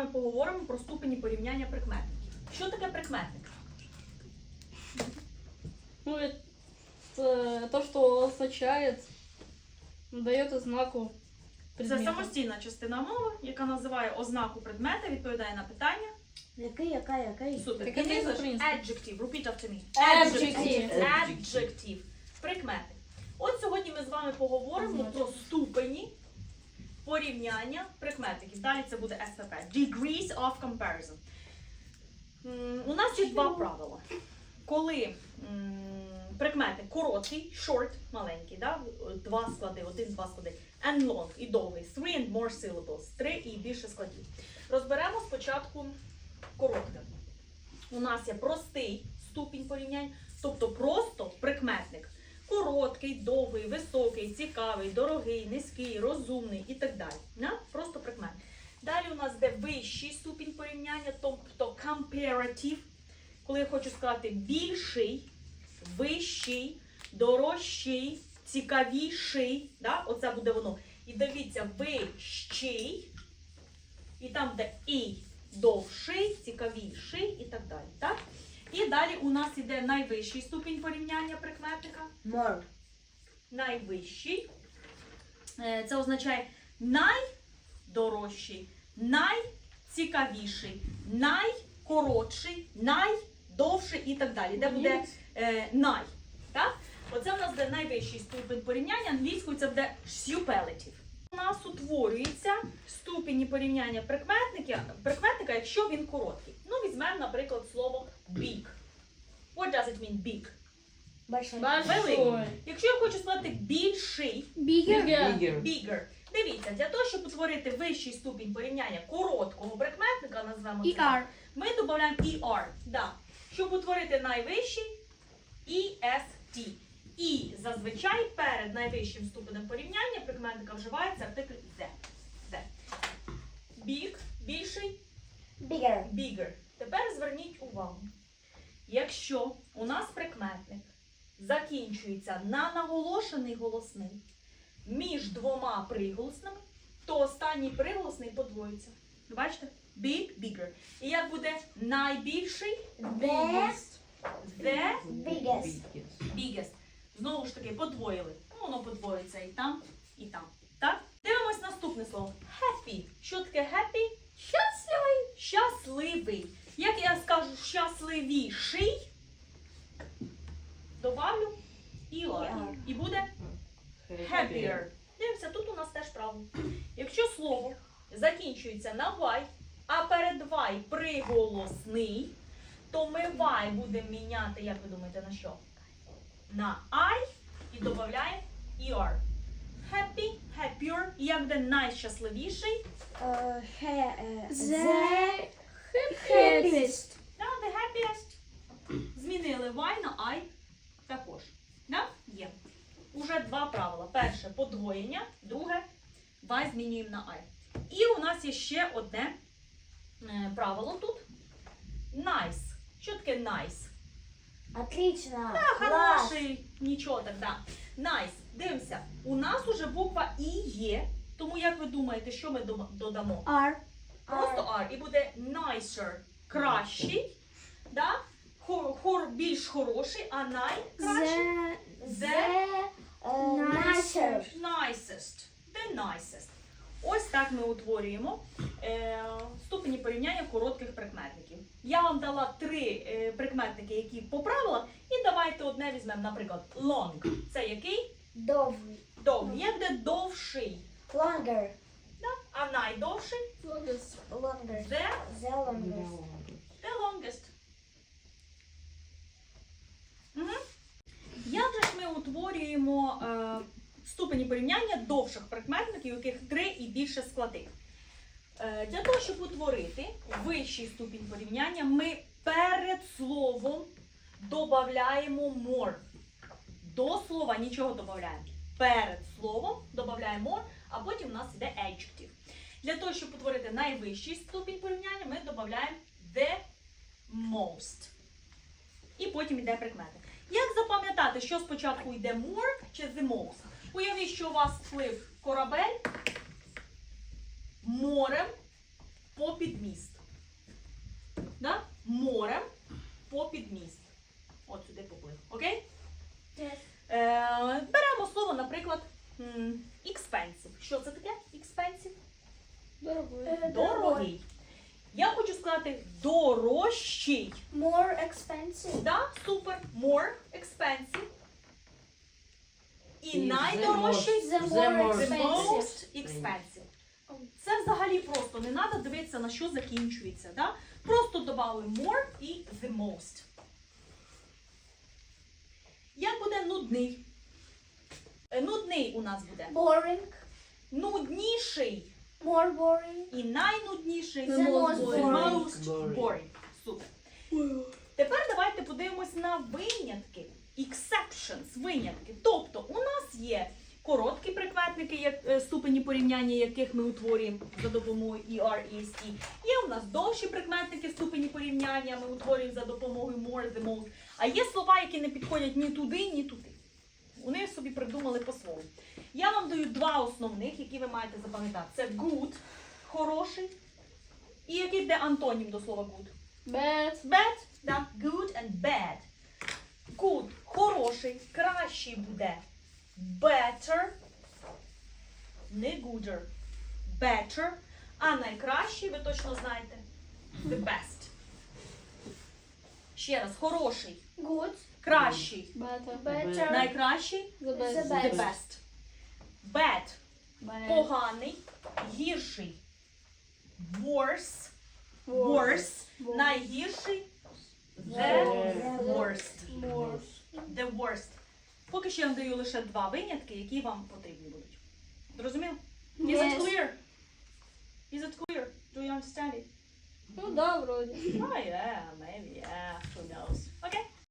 вами поговоримо про ступені порівняння прикметників. Що таке прикметник? Ну, это то, что означает, дает ознаку Це предмета. самостійна частина мови, яка називає ознаку предмета, відповідає на питання. Який, яка, який? Супер. Так це за English, adjective. Repeat after me. Adjective. Adjective. Прикмети. От сьогодні ми з вами поговоримо про ступені порівняння прикметників. Далі це буде СПП. Degrees of comparison. У нас є два правила. Коли прикметник короткий, short, маленький, да? два склади, один-два склади, and long і довгий, three and more syllables, три і більше складів. Розберемо спочатку коротке. У нас є простий ступінь порівнянь, тобто просто прикметник. Короткий, довгий, високий, цікавий, дорогий, низький, розумний і так далі. Да? Просто прикметник. Далі у нас йде вищий ступінь порівняння, тобто comparative, коли я хочу сказати більший, вищий, дорожчий, цікавіший. Да? Оце буде воно. І дивіться, вищий, і там, де і довший, цікавіший і так далі. Так? І далі у нас іде найвищий ступінь порівняння прикметника. More. Найвищий. Е, Це означає найдорожчий, найцікавіший, найкоротший, найдовший і так далі. Де буде е, най. Так? Оце в нас буде найвищий ступінь порівняння. Англійською це буде superlative. У нас утворюється ступені порівняння прикметника, прикметника, якщо він короткий. Візьмемо, наприклад, слово big. What does it mean big? Большой. Большой. Якщо я хочу сказати більший, Bigger. bigger. Дивіться, для того, щоб утворити вищий ступінь порівняння короткого прикметника, назвемо це, ER. ми додаємо ER. Да. Щоб утворити найвищий EST. І зазвичай перед найвищим ступенем порівняння прикметника вживається артикль the. the. Big, більший, Bigger. bigger. Якщо у нас прикметник закінчується на наголошений голосний між двома приголосними, то останній приголосний подвоїться. Ви Бачите? Big, bigger. І як буде найбільший? The The biggest. biggest. Знову ж таки, подвоїли. Ну, воно подвоїться і там, і там. Так? Дивимось наступне слово. Happy. Що таке happy? Щасливий. Щасливий. Як я скажу щасливіший, добавлю «er». «er». І буде happier. Дивимося, тут у нас теж правило. Якщо слово закінчується на y, а перед y приголосний, то ми y будемо міняти, як ви думаєте, на що? На I і додаємо er. Happy, happier. І як буде найщасливіший? Uh, he, uh, The happiest. Да, the happiest. Змінили y на I також. Да? Є. Два правила. Перше подвоєння, друге y змінюємо на I. І у нас є ще одне е, правило тут. Nice. Що таке nice? Отлично. Та, Класс. хороший, нічого так, да. Nice. Дивимося. У нас уже буква І є. Тому як ви думаєте, що ми додамо? R. Просто R. І буде nicer. Кращий. Да? Хор, хор, більш хороший, а найкращий. The The uh, nicer. Nicest. The nicest. Ось так ми утворюємо е, ступені порівняння коротких прикметників. Я вам дала три е, прикметники, які по правилах, і давайте одне візьмемо, наприклад, long. Це який? Довгий. Довгий. Як буде довший? Longer. Да? А найдовший? longest. Longer. The, The longest. the longest. Угу. Як же ж ми утворюємо е, ступені порівняння довших прикметників, у яких три і більше складів? Е, для того, щоб утворити вищий ступінь порівняння, ми перед словом додаємо more. До слова нічого додаємо. Перед словом додаємо more, а потім у нас іде adjective. Для того, щоб утворити найвищий ступінь порівняння, ми додаємо the most. І потім йде прикметник. Як запам'ятати, що спочатку йде more чи the most? Уявіть, що у вас вплив корабель морем попід міст. Да? Морем попід міст. От сюди поплив. Окей? Yes. Е, беремо слово, наприклад, expensive. Що це таке? Expensive? Е, Дорогий. Сказати дорожчий. More expensive. Да? Супер. More expensive. І найдорожчий The The more the expensive. most expensive. Це взагалі просто не треба дивитися на що закінчується. Да? Просто додали more і the most. Як буде нудний? Е, Нудний у нас буде. Boring. Нудніший More boring. і найнудніший The The most most boring. Most Boring. boring. Супер. Тепер давайте подивимось на винятки. Exceptions, винятки. Тобто у нас є короткі прикметники, як, е, ступені порівняння яких ми утворюємо за допомогою ER, EST. Є у нас довші прикметники, ступені порівняння, ми утворюємо за допомогою more, the most. А є слова, які не підходять ні туди, ні туди. Вони собі придумали по-своєму. Я вам даю два основних, які ви маєте запам'ятати. Це good, хороший. І який йде антонім до слова good? Bad. Bad, да, good and bad. Good, хороший, кращий буде. Better, не gooder. Better. А найкращий, ви точно знаєте, the best. Ще раз, хороший, Good. кращий, Better. Better. найкращий, The best. The best. Bad, Bad. поганий, гірший. Worse, worse, найгірший, the The worst. More. The worst. Поки що я вам даю лише два винятки, які вам потрібні будуть. Зрозумів? Is it Yes. clear? Is it clear? Do you understand it? Ну да, вроде. I am.